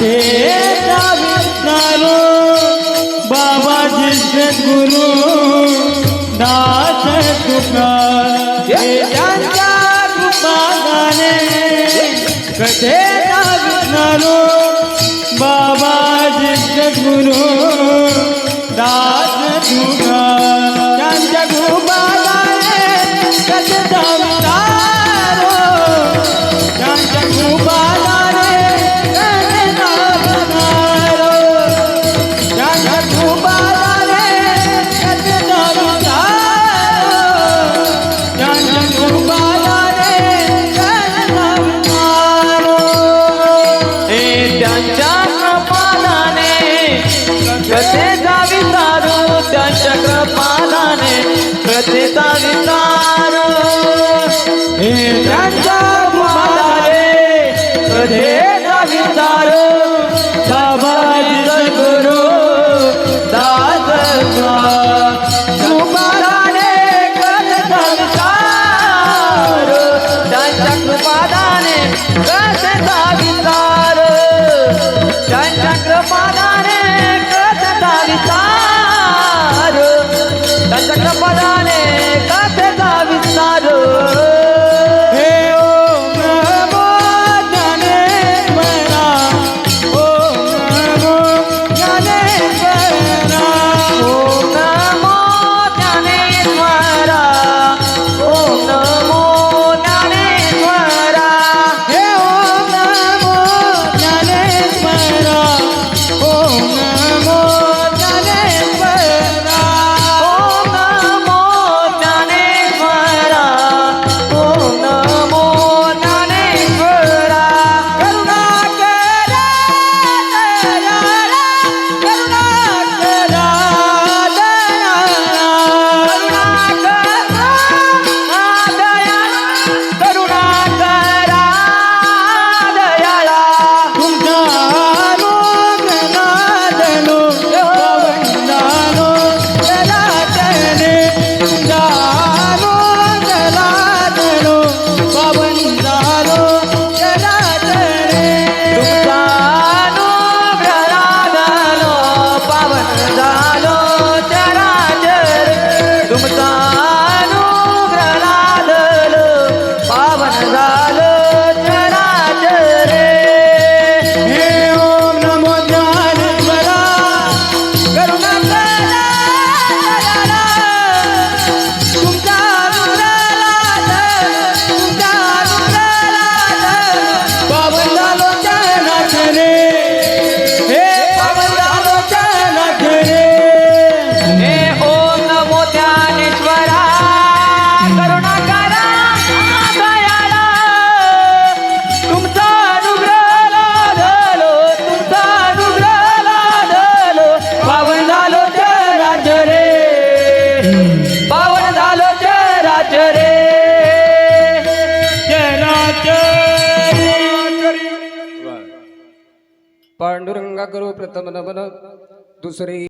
చేత విన్నారు బాబా జగద్గురు దాసృపాగానే చేత విన్నారు బాబా జగద్గురు దాసృగా दारी ઝુમતા पांडुरंगा करू प्रथम नमन दुसरी